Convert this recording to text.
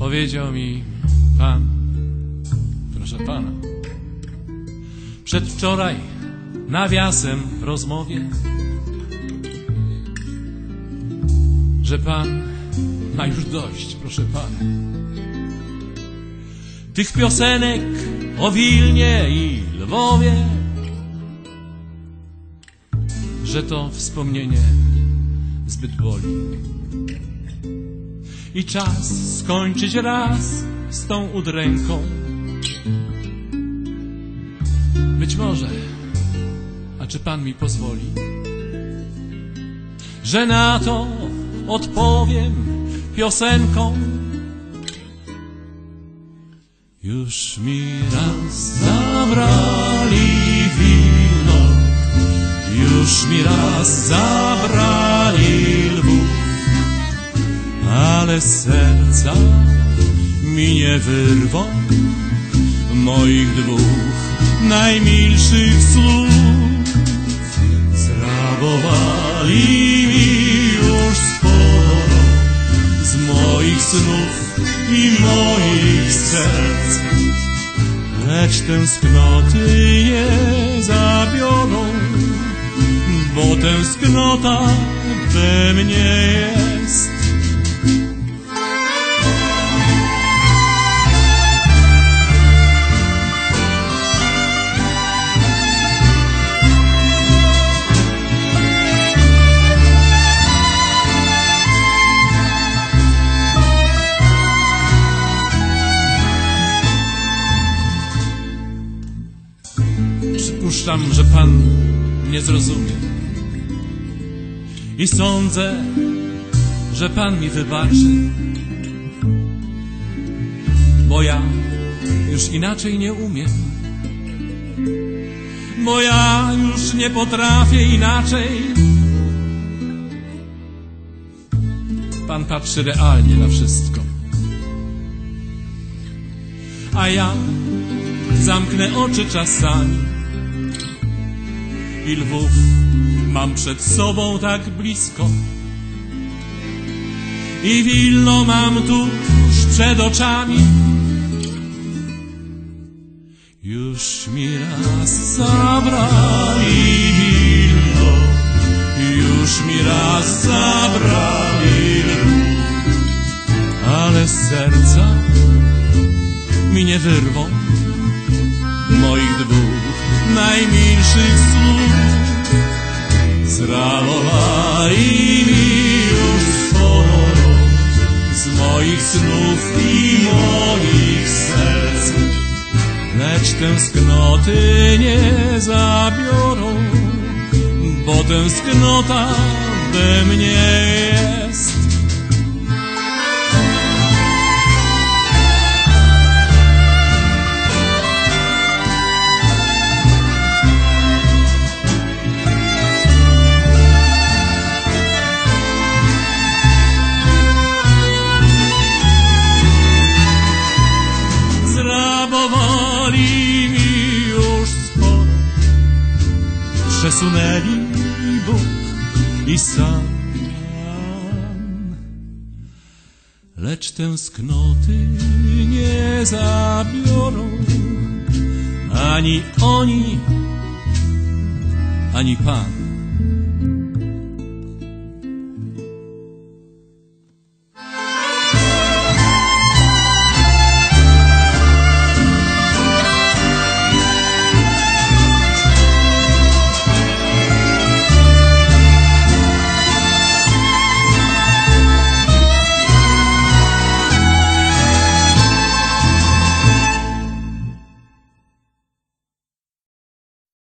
powiedział mi Pan, proszę Pana, przedwczoraj nawiasem w rozmowie, że Pan ma już dość, proszę Pana. Tych piosenek o Wilnie i Lwowie, że to wspomnienie zbyt boli. I czas skończyć raz z tą udręką. Być może, a czy Pan mi pozwoli, że na to odpowiem piosenką. Już mi raz zabrali wino, już mi raz zabrali ale serca mi nie wyrwą moich dwóch najmilszych słów. Zrabowali mi już sporo z moich snów i moich serc, lecz tęsknoty nie zabiorą, bo tęsknota we mnie jest. Przypuszczam, że Pan nie zrozumie. I sądzę, że Pan mi wybaczy. Bo ja już inaczej nie umiem. Bo ja już nie potrafię inaczej. Pan patrzy realnie na wszystko. A ja zamknę oczy czasami i lwów mam przed sobą tak blisko. I Wilno mam tuż przed oczami. Już mi raz zabrali Wilno, już mi raz zabrali lwów, ale serca mi nie wyrwą moich dwóch najmilszych słów. Zrabowali mi już sporo z moich snów i moich serc, lecz tęsknoty nie zabiorą, bo tęsknota we mnie jest. Przesunęli Bóg i sam. Lecz tęsknoty nie zabiorą ani oni, ani Pan.